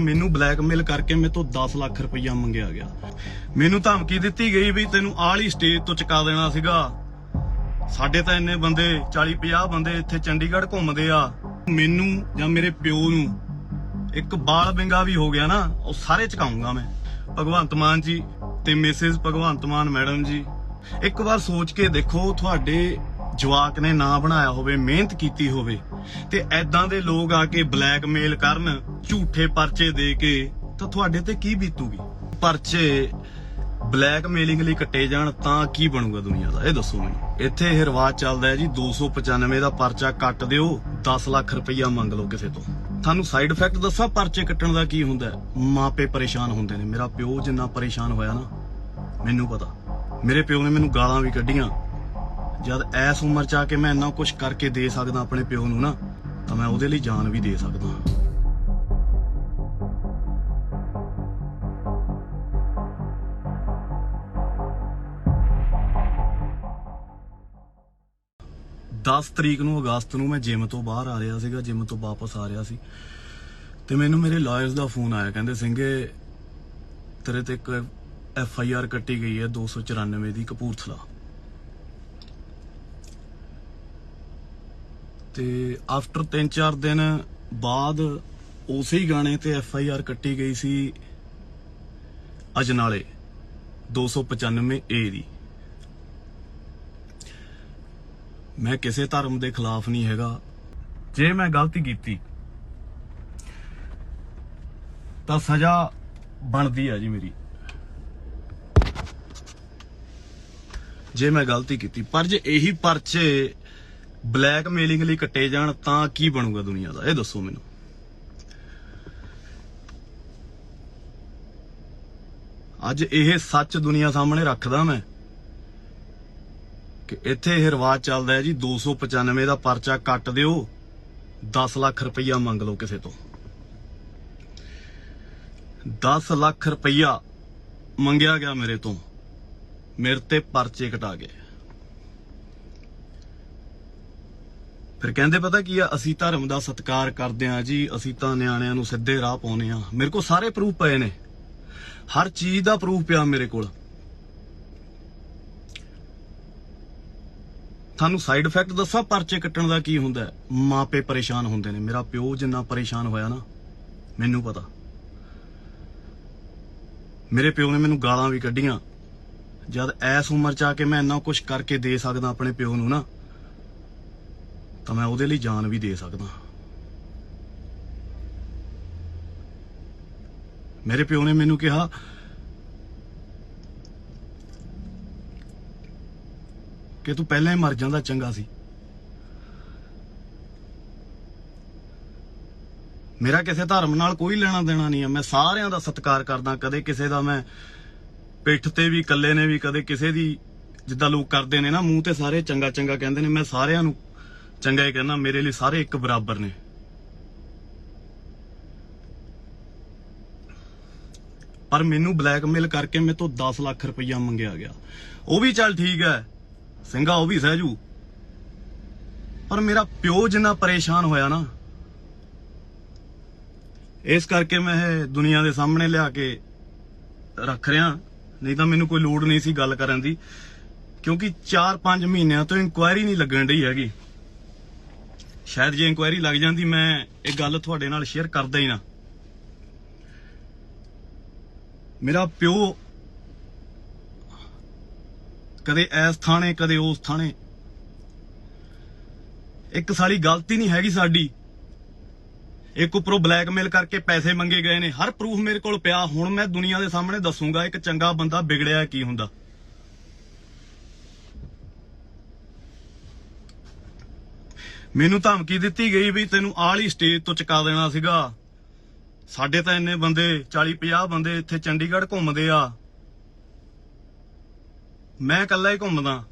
ਮੈਨੂੰ ਬਲੈਕਮੇਲ ਕਰਕੇ ਮੇਰੇ ਤੋਂ 10 ਲੱਖ ਰੁਪਈਆ ਮੰਗਿਆ ਗਿਆ। ਮੈਨੂੰ ਧਮਕੀ ਦਿੱਤੀ ਗਈ ਵੀ ਤੈਨੂੰ ਆਲੀ ਸਟੇਜ ਤੋਂ ਚੁਕਾ ਦੇਣਾ ਸੀਗਾ। ਸਾਡੇ ਤਾਂ ਇੰਨੇ ਬੰਦੇ 40 50 ਬੰਦੇ ਇੱਥੇ ਚੰਡੀਗੜ੍ਹ ਘੁੰਮਦੇ ਆ। ਮੈਨੂੰ ਜਾਂ ਮੇਰੇ ਪਿਓ ਨੂੰ ਇੱਕ ਬਾਲ ਬਿੰਗਾ ਵੀ ਹੋ ਗਿਆ ਨਾ, ਉਹ ਸਾਰੇ ਚਕਾਉਂਗਾ ਮੈਂ। ਭਗਵੰਤ ਮਾਨ ਜੀ ਤੇ ਮਿਸਿਸ ਭਗਵੰਤ ਮਾਨ ਮੈਡਮ ਜੀ, ਇੱਕ ਵਾਰ ਸੋਚ ਕੇ ਦੇਖੋ ਤੁਹਾਡੇ ਜਵਾਕ ਨੇ ਨਾਂ ਬਣਾਇਆ ਹੋਵੇ, ਮਿਹਨਤ ਕੀਤੀ ਹੋਵੇ, ਤੇ ਐਦਾਂ ਦੇ ਲੋਕ ਆ ਕੇ ਬਲੈਕਮੇਲ ਕਰਨ, ਝੂਠੇ ਪਰਚੇ ਦੇ ਕੇ, ਤਾਂ ਤੁਹਾਡੇ ਤੇ ਕੀ ਬੀਤੂਗੀ? ਪਰਚੇ ਬਲੈਕਮੇਲਿੰਗ ਲਈ ਕੱਟੇ ਜਾਣ, ਤਾਂ ਕੀ ਬਣੂਗਾ ਦੁਨੀਆ ਦਾ? ਇਹ ਦੱਸੋ ਮੈਨੂੰ। ਇੱਥੇ ਇਹ ਰਿਵਾਜ ਚੱਲਦਾ ਹੈ ਜੀ 295 ਦਾ ਪਰਚਾ ਕੱਟ ਦਿਓ 10 ਲੱਖ ਰੁਪਈਆ ਮੰਗ ਲਓ ਕਿਸੇ ਤੋਂ। ਤੁਹਾਨੂੰ ਸਾਈਡ ਇਫੈਕਟ ਦੱਸਾਂ, ਪਰਚੇ ਕੱਟਣ ਦਾ ਕੀ ਹੁੰਦਾ ਮਾਪੇ ਪਰੇਸ਼ਾਨ ਹੁੰਦੇ ਨੇ। ਮੇਰਾ ਪਿਓ ਜਿੰਨਾ ਪਰੇਸ਼ਾਨ ਹੋਇਆ ਨਾ, ਮੈਨੂੰ ਪਤਾ। ਮੇਰੇ ਪਿਓ ਨੇ ਮੈਨੂੰ ਗਾਲਾਂ ਵੀ ਕੱਢੀਆਂ। ਜਦ ਐਸ ਉਮਰ ਚ ਆ ਕੇ ਮੈਂ ਇੰਨਾ ਕੁਝ ਕਰਕੇ ਦੇ ਸਕਦਾ ਆਪਣੇ ਪਿਓ ਨੂੰ ਨਾ, ਤਾਂ ਮੈਂ ਉਹਦੇ ਲਈ ਜਾਨ ਵੀ ਦੇ ਸਕਦਾ ਦਸ ਤਰੀਕ ਨੂੰ ਅਗਸਤ ਨੂੰ ਮੈਂ ਜਿਮ ਤੋਂ ਬਾਹਰ ਆ ਰਿਹਾ ਸੀਗਾ, ਜਿਮ ਤੋਂ ਵਾਪਸ ਆ ਰਿਹਾ ਸੀ। ਤੇ ਮੈਨੂੰ ਮੇਰੇ ਲਾਇਰਸ ਦਾ ਫੋਨ ਆਇਆ, ਕਹਿੰਦੇ ਸਿੰਘੇ ਤੇਰੇ ਤੇ ਇੱਕ ਐਫ ਆਈ ਆਰ ਕੱਟੀ ਗਈ ਹੈ 294 ਦੀ ਕਪੂਰਥਲਾ। ਤੇ ਆਫਟਰ 3-4 ਦਿਨ ਬਾਅਦ ਉਸੇ ਹੀ ਗਾਣੇ ਤੇ ਐਫ ਆਈ ਆਰ ਕੱਟੀ ਗਈ ਸੀ ਅਜਨਾਲੇ 295 ਏ ਦੀ। ਮੈਂ ਕਿਸੇ ਧਰਮ ਦੇ ਖਿਲਾਫ ਨਹੀਂ ਹੈਗਾ। ਜੇ ਮੈਂ ਗਲਤੀ ਕੀਤੀ, ਤਾਂ ਸਜ਼ਾ ਬਣਦੀ ਹੈ ਜੀ ਮੇਰੀ। ਜੇ ਮੈਂ ਗਲਤੀ ਕੀਤੀ, ਪਰ ਜੇ ਇਹੀ ਪਰਚੇ ਬਲੈਕਮੇਲਿੰਗ ਲਈ ਕੱਟੇ ਜਾਣ ਤਾਂ ਕੀ ਬਣੂਗਾ ਦੁਨੀਆ ਦਾ? ਇਹ ਦੱਸੋ ਮੈਨੂੰ। ਅੱਜ ਇਹ ਸੱਚ ਦੁਨੀਆ ਸਾਹਮਣੇ ਰੱਖਦਾ ਮੈਂ ਕਿ ਇੱਥੇ ਇਹ ਰਿਵਾਜ ਚੱਲਦਾ ਹੈ ਜੀ 295 ਦਾ ਪਰਚਾ ਕੱਟ ਦਿਓ 10 ਲੱਖ ਰੁਪਈਆ ਮੰਗ ਲਓ ਕਿਸੇ ਤੋਂ। 10 ਲੱਖ ਰੁਪਈਆ ਮੰਗਿਆ ਗਿਆ ਮੇਰੇ ਤੋਂ। ਮੇਰੇ ਤੇ ਪਰਚੇ ਕਟਾ ਗਏ। ਫਿਰ ਕਹਿੰਦੇ ਪਤਾ ਕੀ ਆ, ਅਸੀਂ ਧਰਮ ਦਾ ਸਤਿਕਾਰ ਕਰਦੇ ਆ ਜੀ, ਅਸੀਂ ਤਾਂ ਨਿਆਣਿਆਂ ਨੂੰ ਸਿੱਧੇ ਰਾਹ ਪਾਉਨੇ ਆ ਮੇਰੇ ਕੋਲ ਸਾਰੇ ਪ੍ਰੂਫ ਪਏ ਨੇ। ਹਰ ਚੀਜ਼ ਦਾ ਪ੍ਰੂਫ ਪਿਆ ਮੇਰੇ ਕੋਲ। ਤੁਹਾਨੂੰ ਸਾਈਡ ਇਫੈਕਟ ਦੱਸਾਂ, ਪਰਚੇ ਕੱਟਣ ਦਾ ਕੀ ਹੁੰਦਾ ਹੈ? ਮਾਪੇ ਪਰੇਸ਼ਾਨ ਹੁੰਦੇ ਨੇ। ਮੇਰਾ ਪਿਓ ਜਿੰਨਾ ਪਰੇਸ਼ਾਨ ਹੋਇਆ ਨਾ, ਮੈਨੂੰ ਪਤਾ। ਮੇਰੇ ਪਿਓ ਨੇ ਮੈਨੂੰ ਗਾਲਾਂ ਵੀ ਕੱਢੀਆਂ। ਜਦ ਐਸ ਉਮਰ ਚ ਆ ਕੇ ਮੈਂ ਇੰਨਾ ਕੁਝ ਕਰਕੇ ਦੇ ਸਕਦਾ ਆਪਣੇ ਪਿਓ ਨੂੰ ਨਾ ਤਾਂ ਮੈਂ ਉਹਦੇ ਲਈ ਜਾਨ ਵੀ ਦੇ ਸਕਦਾ। ਮੇਰੇ ਪਿਓ ਨੇ ਮੈਨੂੰ ਕਿਹਾ, ਕਿ ਤੂੰ ਪਹਿਲਾਂ ਹੀ ਮਰ ਜਾਂਦਾ ਚੰਗਾ ਸੀ। ਮੇਰਾ ਕਿਸੇ ਧਰਮ ਨਾਲ ਕੋਈ ਲੈਣਾ ਦੇਣਾ ਨਹੀਂ ਹੈ ਮੈਂ ਸਾਰਿਆਂ ਦਾ ਸਤਿਕਾਰ ਕਰਦਾ, ਕਦੇ ਕਿਸੇ ਦਾ ਮੈਂ ਪਿੱਠ ਤੇ ਵੀ ਇਕੱਲੇ ਨੇ ਵੀ, ਕਦੇ ਕਿਸੇ ਦੀ, ਜਿੱਦਾਂ ਲੋਕ ਕਰਦੇ ਨੇ ਨਾ, ਮੂੰਹ ਤੇ ਸਾਰੇ ਚੰਗਾ ਚੰਗਾ ਕਹਿੰਦੇ ਨੇ, ਮੈਂ ਸਾਰਿਆਂ ਨੂੰ ਚੰਗਾ ਹੀ ਕਹਿੰਦਾ, ਮੇਰੇ ਲਈ ਸਾਰੇ ਇੱਕ ਬਰਾਬਰ ਨੇ। ਪਰ ਮੈਨੂੰ ਬਲੈਕਮੇਲ ਕਰਕੇ ਮੇਰੇ ਤੋਂ 10 ਲੱਖ ਰੁਪਈਆ ਮੰਗਿਆ ਗਿਆ। ਉਹ ਵੀ ਚੱਲ ਠੀਕ ਹੈ। ਸਿੰਘਾ ਉਹ ਵੀ ਸਹਿਜੂ ਪਰ ਮੇਰਾ ਪਿਓ ਜਿੰਨਾ ਪਰੇਸ਼ਾਨ ਹੋਇਆ ਨਾ, ਇਸ ਕਰਕੇ ਮੈਂ ਇਹ ਦੁਨੀਆ ਦੇ ਸਾਹਮਣੇ ਲਿਆ ਕੇ ਰੱਖ ਰਿਹਾ। ਨਹੀਂ ਤਾਂ ਮੈਨੂੰ ਕੋਈ ਲੋੜ ਨਹੀਂ ਸੀ ਗੱਲ ਕਰਨ ਦੀ, ਕਿਉਂਕਿ 4-5 ਮਹੀਨਿਆਂ ਤੋਂ ਇਨਕੁਆਇਰੀ ਨਹੀਂ ਲੱਗਣ ਰਹੀ ਹੈਗੀ। ਸ਼ਾਇਦ ਜੇ ਇਨਕੁਆਇਰੀ ਲੱਗ ਜਾਂਦੀ, ਮੈਂ ਇਹ ਗੱਲ ਤੁਹਾਡੇ ਨਾਲ ਸ਼ੇਅਰ ਕਰਦਾ ਹੀ ਨਾ। ਮੇਰਾ ਪਿਓ ਕਦੇ ਐਸ ਥਾਣੇ, ਕਦੇ ਉਸ ਥਾਣੇ। ਇੱਕ ਸਾਰੀ ਗਲਤੀ ਨਹੀਂ ਹੈਗੀ ਸਾਡੀ। ਇੱਕ ਉਪਰੋਂ ਬਲੈਕਮੇਲ ਕਰਕੇ ਪੈਸੇ ਮੰਗੇ ਗਏ ਨੇ। ਹਰ ਪ੍ਰੂਫ ਮੇਰੇ ਕੋਲ ਪਿਆ। ਹੁਣ ਮੈਂ ਦੁਨੀਆ ਦੇ ਸਾਹਮਣੇ ਦੱਸੂਗਾ, ਇੱਕ ਚੰਗਾ ਬੰਦਾ ਵਿਗੜਿਆ ਕੀ ਹੁੰਦਾ। ਮੈਨੂੰ ਧਮਕੀ ਦਿੱਤੀ ਗਈ ਵੀ ਤੈਨੂੰ ਆਲੀ ਸਟੇਜ ਤੋਂ ਚੁਕਾ ਦੇਣਾ ਸੀਗਾ। ਸਾਡੇ ਤਾਂ ਇੰਨੇ ਬੰਦੇ 40 50 ਬੰਦੇ ਇੱਥੇ ਚੰਡੀਗੜ੍ਹ ਘੁੰਮਦੇ ਆ। ਮੈਂ ਇਕੱਲਾ ਹੀ ਘੁੰਮਦਾ।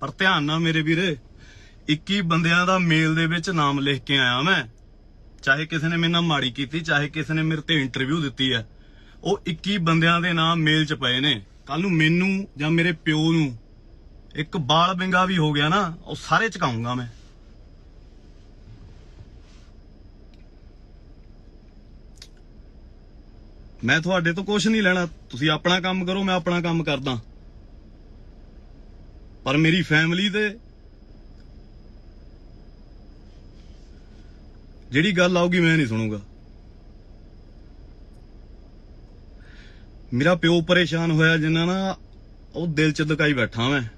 ਪਰ ਧਿਆਨ ਨਾਲ ਮੇਰੇ ਵੀਰੇ 21 ਬੰਦਿਆਂ ਦਾ ਮੇਲ ਦੇ ਵਿੱਚ ਨਾਮ ਲਿਖ ਕੇ ਆਇਆ ਮੈਂ। ਚਾਹੇ ਕਿਸੇ ਨੇ ਮੇਰੇ ਨਾਲ ਮਾੜੀ ਕੀਤੀ, ਚਾਹੇ ਕਿਸੇ ਨੇ ਮੇਰੇ ਤੇ ਇੰਟਰਵਿਊ ਦਿੱਤੀ ਹੈ। ਉਹ 21 ਬੰਦਿਆਂ ਦੇ ਨਾਮ ਮੇਲ 'ਚ ਪਏ ਨੇ। ਕੱਲ ਨੂੰ ਮੈਨੂੰ ਜਾਂ ਮੇਰੇ ਪਿਓ ਨੂੰ ਇੱਕ ਬਾਲ ਬਿੰਗਾ ਵੀ ਹੋ ਗਿਆ ਨਾ, ਉਹ ਸਾਰੇ ਚਕਾਉਂਗਾ ਮੈਂ। ਮੈਂ ਤੁਹਾਡੇ ਤੋਂ ਕੁਝ ਨਹੀਂ ਲੈਣਾ। ਤੁਸੀਂ ਆਪਣਾ ਕੰਮ ਕਰੋ, ਮੈਂ ਆਪਣਾ ਕੰਮ ਕਰਦਾ। ਪਰ ਮੇਰੀ ਫੈਮਿਲੀ ਦੇ ਜਿਹੜੀ ਗੱਲ ਆਊਗੀ ਮੈਂ ਨਹੀਂ ਸੁਣੂਗਾ। ਮੇਰਾ ਪਿਓ ਪਰੇਸ਼ਾਨ ਹੋਇਆ ਜਿੰਨਾ ਨਾ, ਉਹ ਦਿਲ ਚ ਦਕਾਈ ਬੈਠਾ ਮੈਂ।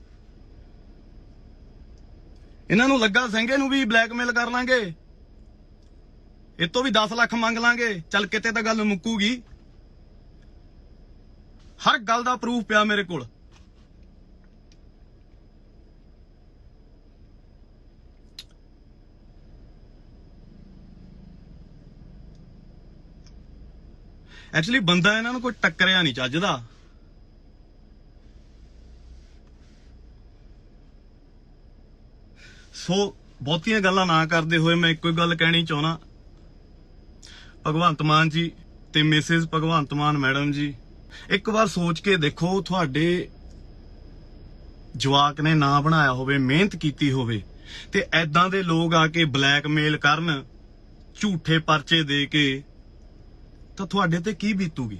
ਇਹਨਾਂ ਨੂੰ ਲੱਗਾ ਸਿੰਘੇ ਨੂੰ ਵੀ ਬਲੈਕਮੇਲ ਕਰ ਲਾਂਗੇ। ਇਹ ਤੋਂ ਵੀ 10 ਲੱਖ ਮੰਗ ਲਾਂਗੇ। ਚੱਲ ਕਿਤੇ ਤਾਂ ਗੱਲ ਮੁੱਕੂਗੀ। ਹਰ ਗੱਲ ਦਾ ਪ੍ਰੂਫ ਪਿਆ ਮੇਰੇ ਕੋਲ। ਐਕਚੁਅਲੀ ਬੰਦਾ ਇਹਨਾਂ ਨੂੰ ਕੋਈ ਟੱਕਰਿਆ ਨਹੀਂ ਚੱਜਦਾ ਸੋ ਬਹੁਤੀਆਂ ਗੱਲਾਂ ਨਾ ਕਰਦੇ ਹੋਏ ਮੈਂ ਇੱਕੋ ਹੀ ਗੱਲ ਕਹਿਣੀ ਚਾਹਣਾ ਭਗਵੰਤ ਮਾਨ ਜੀ ਤੇ ਮਿਸਿਸ ਭਗਵੰਤ ਮਾਨ ਮੈਡਮ ਜੀ, ਇੱਕ ਵਾਰ ਸੋਚ ਕੇ ਦੇਖੋ ਤੁਹਾਡੇ ਜਵਾਕ ਨੇ ਨਾਂ ਬਣਾਇਆ ਹੋਵੇ, ਮਿਹਨਤ ਕੀਤੀ ਹੋਵੇ ਤੇ ਐਦਾਂ ਦੇ ਲੋਕ ਆ ਕੇ ਬਲੈਕਮੇਲ ਕਰਨ, ਝੂਠੇ ਪਰਚੇ ਦੇ ਕੇ, ਤਾਂ ਤੁਹਾਡੇ ਤੇ ਕੀ ਬੀਤੂਗੀ?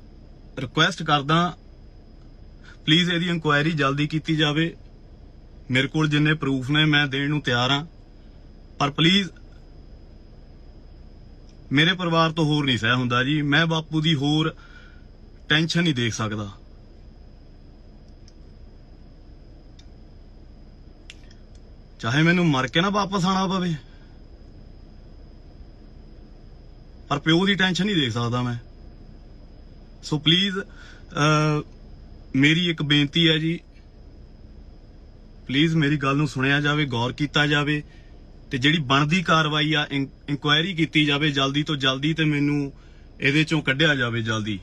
ਰਿਕੁਐਸਟ ਕਰਦਾ ਪਲੀਜ਼ ਇਹਦੀ ਇਨਕੁਆਇਰੀ ਜਲਦੀ ਕੀਤੀ ਜਾਵੇ। ਮੇਰੇ ਕੋਲ ਜਿੰਨੇ ਪ੍ਰੂਫ ਨੇ, ਮੈਂ ਦੇਣ ਨੂੰ ਤਿਆਰ ਹਾਂ। ਪਰ ਪਲੀਜ਼ ਮੇਰੇ ਪਰਿਵਾਰ ਤੋਂ ਹੋਰ ਨਹੀਂ ਸਹਿ ਹੁੰਦਾ ਜੀ। ਮੈਂ ਬਾਪੂ ਦੀ ਹੋਰ ਟੈਨਸ਼ਨ ਨਹੀਂ ਦੇਖ ਸਕਦਾ। ਚਾਹੇ ਮੈਨੂੰ ਮਰ ਕੇ ਨਾ ਵਾਪਸ ਆਣਾ ਪਵੇ। ਪਰ ਪਿਓ ਦੀ ਟੈਨਸ਼ਨ ਨਹੀਂ ਦੇਖ ਸਕਦਾ ਮੈਂ। ਸੋ ਪਲੀਜ਼ uh, ਮੇਰੀ ਇੱਕ ਬੇਨਤੀ ਹੈ ਜੀ। ਪਲੀਜ਼ ਮੇਰੀ ਗੱਲ ਨੂੰ ਸੁਣਿਆ ਜਾਵੇ, ਗੌਰ ਕੀਤਾ ਜਾਵੇ ਤੇ ਜਿਹੜੀ ਬਣਦੀ ਕਾਰਵਾਈ ਆ ਇਨਕੁਆਇਰੀ ਕੀਤੀ ਜਾਵੇ ਜਲਦੀ ਤੋਂ ਜਲਦੀ ਤੇ ਮੈਨੂੰ ਇਹਦੇ ਚੋਂ ਕੱਢਿਆ ਜਾਵੇ ਜਲਦੀ।